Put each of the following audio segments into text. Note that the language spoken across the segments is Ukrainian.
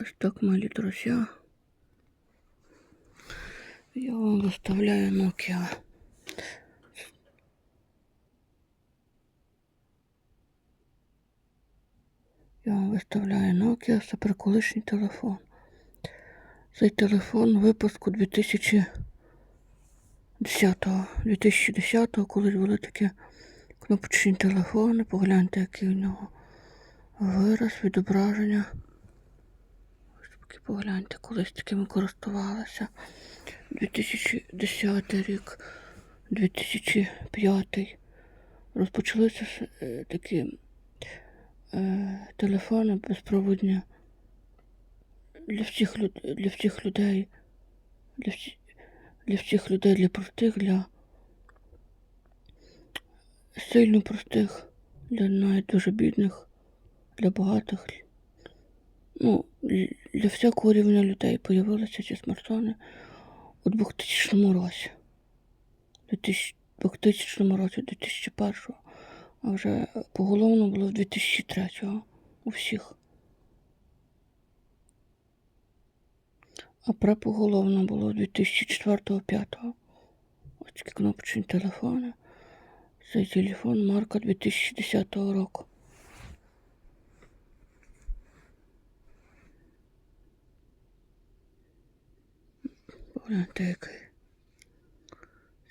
Ось так, малі друзі. Я вам виставляю Nokia. Я вам виставляю Nokia, це приколишній телефон. Цей телефон випуску 2010-го. 2010-го, коли були такі кнопочні телефони. Погляньте, який у нього вираз, відображення. Погляньте, колись такими користувалися. 2010 рік, 2005. Розпочалися е, такі е, телефони безпроводні для всіх, для всіх людей, для, всі, для всіх людей, для простих, для сильно простих, для навіть дуже бідних, для багатих. Ну, для всякого рівня людей появилися ці смартфони у 2000 році. 2000 2000 році, 2001, а вже поголовно було в 2003 у всіх. А препоголовно було 2004-2005. Ось такі кнопочні телефони. Цей телефон марка 2010 року. Погляньте, який.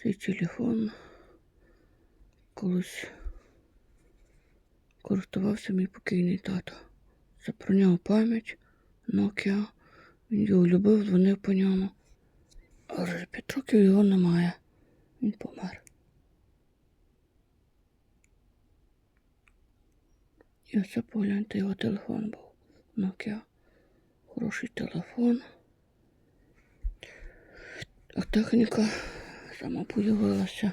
Цей телефон колись користувався мій покійний тато. Це про нього пам'ять, Nokia. Він його любив, дзвонив по ньому. А вже 5 років його немає. Він помер. І оце погляньте, його телефон був. Nokia. Хороший телефон. А техніка сама появилася.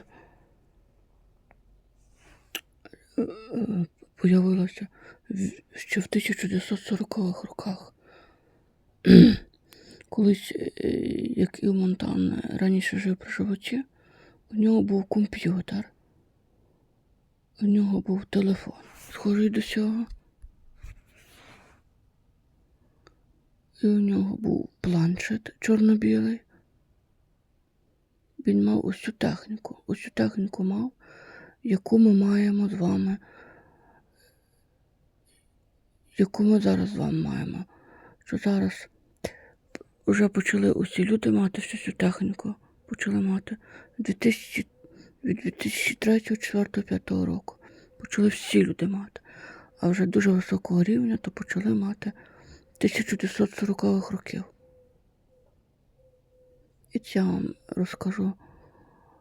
Появилася ще в 1940-х роках. Колись, е, як і Монтан раніше жив при животі, у нього був комп'ютер, у нього був телефон, схожий до цього. І у нього був планшет чорно-білий. Він мав цю техніку. Цю техніку мав, яку ми маємо з вами, яку ми зараз з вами маємо. Що зараз вже почали усі люди мати всю цю техніку. Почали мати 2000, від 2003, 2004, 2005 року. Почали всі люди мати. А вже дуже високого рівня, то почали мати 1940-х років. І я вам розкажу,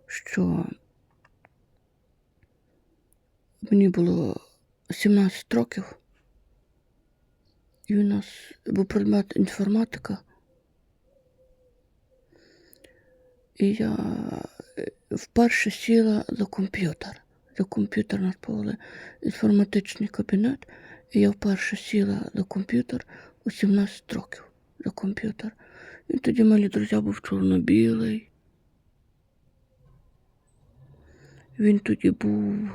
що мені було 17 років, і у нас був предмет інформатика. І я е, вперше сіла за комп'ютер. За комп'ютер нас повели інформатичний кабінет, і я вперше сіла за комп'ютер у 17 років за комп'ютер. І тоді малі друзі був чорно-білий. Він тоді був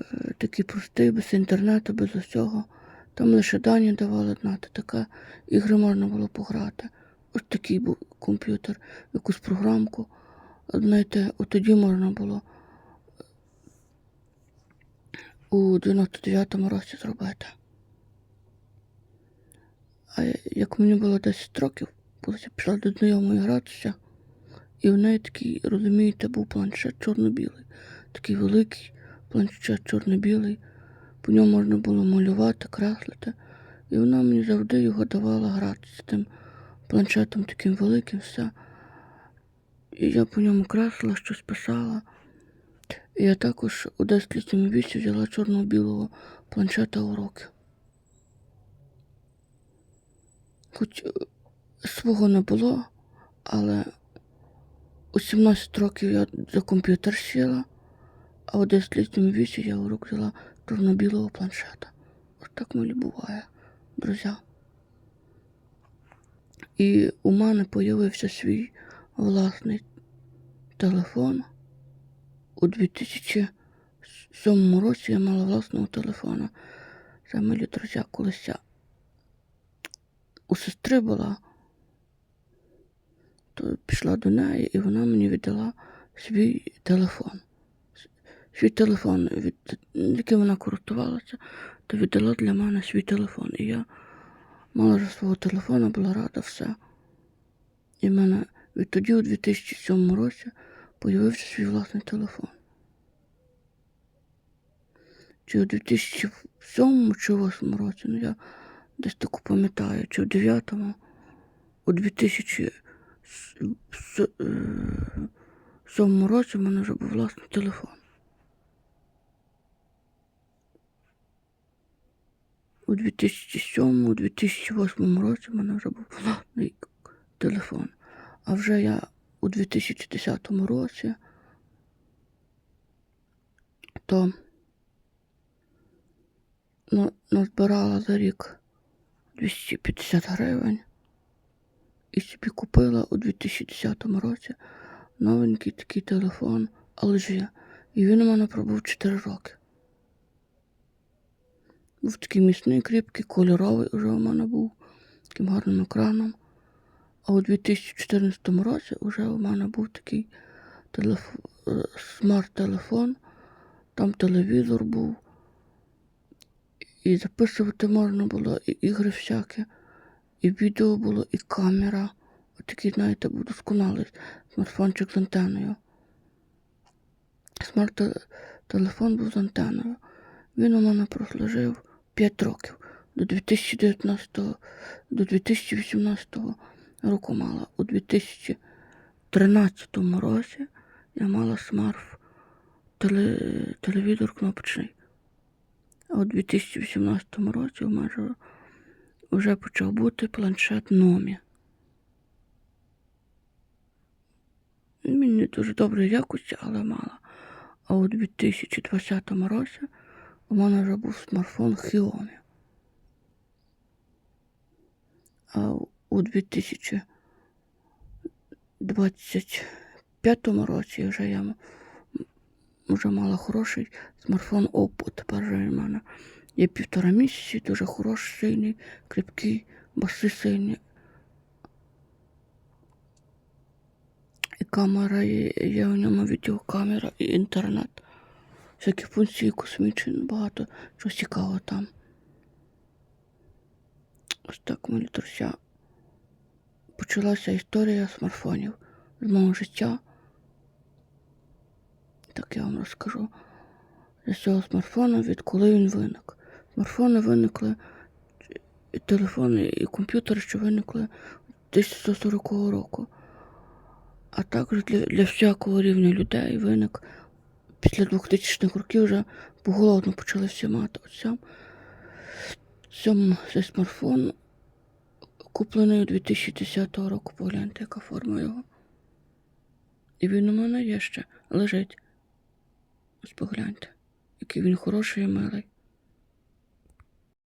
е, такий простий, без інтернету, без усього. Там лише дані давали знати, таке ігри можна було пограти. Ось такий був комп'ютер, якусь програмку. Знаєте, от тоді можна було у 99-му році зробити. А як мені було 10 років, коли я пішла до знайомої гратися, і в неї такий, розумієте, був планшет чорно-білий. Такий великий планшет чорно-білий. По ньому можна було малювати, креслити. І вона мені завжди його давала гратися тим планшетом таким великим, все. І я по ньому креслила, щось писала. І я також у 10-літньому віці взяла чорно-білого планшета уроки. Хоч е, свого не було, але у 17 років я за комп'ютер сіла, а у 10-літньому віці я урок взяла чорно-білого планшета. Ось так мені буває, друзі. І у мене появився свій власний телефон. У 2007 році я мала власного телефона. Це милі друзі, колись у сестри була, то пішла до неї, і вона мені віддала свій телефон. Свій телефон, від, яким вона користувалася, то віддала для мене свій телефон. І я мала вже свого телефона, була рада все. І в мене відтоді, у 2007 році, появився свій власний телефон. Чи у 2007 чи у 2008 році, ну я десь таку пам'ятаю, чи у 9-му, у 2007 році в мене вже був власний телефон. У 2007-2008 році в мене вже був власний телефон. А вже я у 2010 році то ну, назбирала за рік 250 гривень і собі купила у 2010 році новенький такий телефон LG. І він у мене пробув 4 роки. Був такий міцний, кріпкий, кольоровий вже у мене був, таким гарним екраном. А у 2014 році вже у мене був такий телеф... е, смарт-телефон, там телевізор був, і записувати можна було, і ігри всякі, і відео було, і камера. Отакий, знаєте, був досконалий смартфончик з антеною. Смарт-телефон був з антеною. Він у мене прослужив 5 років до 2019 до 2018 року мала. У 2013 році я мала смарт теле, телевізор кнопочний. А у 2018 році у мене вже- почав бути планшет Номі. Він не дуже доброї якості, але мала. А у 2020 році у мене вже був смартфон Xiaomi. А у 2025 році вже я вже мала хороший смартфон Oppo. Тепер вже в мене є півтора місяці, дуже хороший, сильний, кріпкий, баси сильні. І камера є, є у ньому відеокамера і інтернет. Всякі функції космічні, багато чого цікавого там. Ось так, мої друзі. Почалася історія смартфонів з мого життя. Так я вам розкажу. З цього смартфона, відколи він виник. Смартфони виникли, і телефони і комп'ютери, що виникли 1940 року. А також для, для всякого рівня людей виник після 2000-х років вже поголовно почали всі мати. Сам, сам цей смартфон куплений у 2010 року. Погляньте, яка форма його. І він у мене є ще лежить. Ось погляньте, який він хороший і милий.